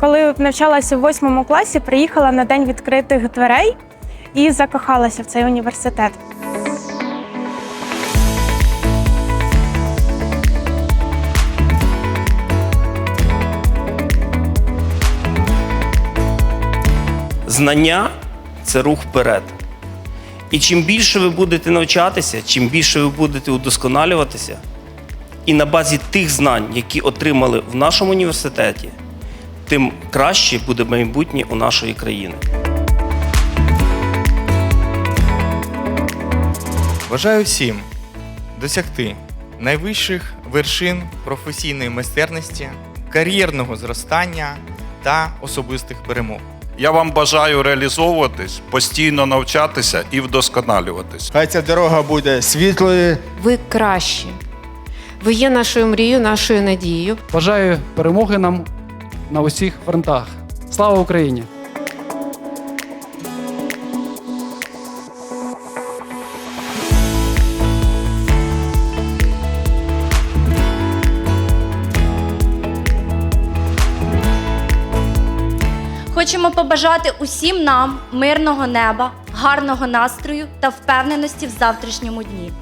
тут навчалася в восьмому класі, приїхала на день відкритих дверей і закохалася в цей університет. Знання це рух вперед. І чим більше ви будете навчатися, чим більше ви будете удосконалюватися, і на базі тих знань, які отримали в нашому університеті, тим краще буде майбутнє у нашої країни. Бажаю всім досягти найвищих вершин професійної майстерності, кар'єрного зростання та особистих перемог. Я вам бажаю реалізовуватись, постійно навчатися і вдосконалюватись. Хай ця дорога буде світлою, Ви кращі. Ви є нашою мрією, нашою надією. Бажаю перемоги нам на усіх фронтах. Слава Україні! Хочемо побажати усім нам мирного неба, гарного настрою та впевненості в завтрашньому дні.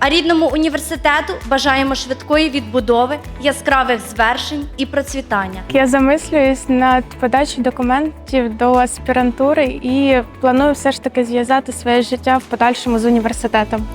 А рідному університету бажаємо швидкої відбудови, яскравих звершень і процвітання. Я замислююсь над подачею документів до аспірантури і планую все ж таки зв'язати своє життя в подальшому з університетом.